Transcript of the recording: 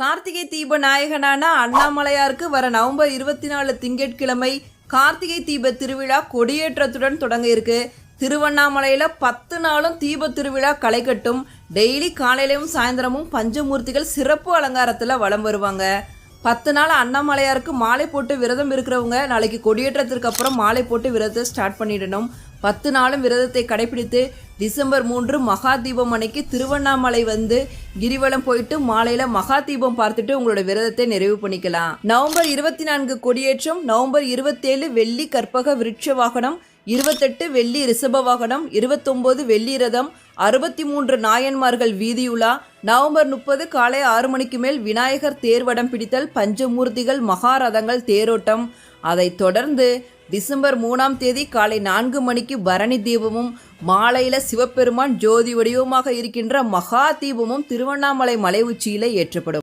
கார்த்திகை தீப நாயகனான அண்ணாமலையாருக்கு வர நவம்பர் இருபத்தி நாலு திங்கட்கிழமை கார்த்திகை தீப திருவிழா கொடியேற்றத்துடன் தொடங்க இருக்கு. திருவண்ணாமலையில் பத்து நாளும் தீப திருவிழா களை கட்டும். டெய்லி காலையிலையும் சாயந்தரமும் பஞ்சமூர்த்திகள் சிறப்பு அலங்காரத்தில் வலம் வருவாங்க. பத்து நாள் அண்ணாமலையாருக்கு மாலை போட்டு விரதம் இருக்கிறவங்க நாளைக்கு கொடியேற்றத்திற்கு அப்புறம் மாலை போட்டு விரதத்தை ஸ்டார்ட் பண்ணிடணும். பத்து நாளும் விரதத்தை கடைபிடித்து டிசம்பர் மூன்று மகா தீபம் அன்னைக்கு திருவண்ணாமலை வந்து கிரிவலம் போயிட்டு மாலையில மகா தீபம் பார்த்துட்டு உங்களோட விரதத்தை நிறைவு பண்ணிக்கலாம். நவம்பர் இருபத்தி நான்கு கொடியேற்றம் நவம்பர் இருபத்தேழு வெள்ளி கற்பக விருட்ச வாகனம் இருபத்தெட்டு வெள்ளி ரிஷப வாகனம் இருபத்தொம்போது வெள்ளி ரதம் அறுபத்தி மூன்று நாயன்மார்கள் வீதியுலா நவம்பர் முப்பது காலை ஆறு மணிக்கு மேல் விநாயகர் தேர்வடம் பிடித்தல் பஞ்சமூர்த்திகள் மகாரதங்கள் தேரோட்டம். அதைத் தொடர்ந்து டிசம்பர் மூணாம் தேதி காலை நான்கு மணிக்கு பரணி தீபமும் மாலையில சிவபெருமான் ஜோதி வடிவமாக இருக்கின்ற மகா தீபமும் திருவண்ணாமலை மலை உச்சியிலே ஏற்றப்படும்.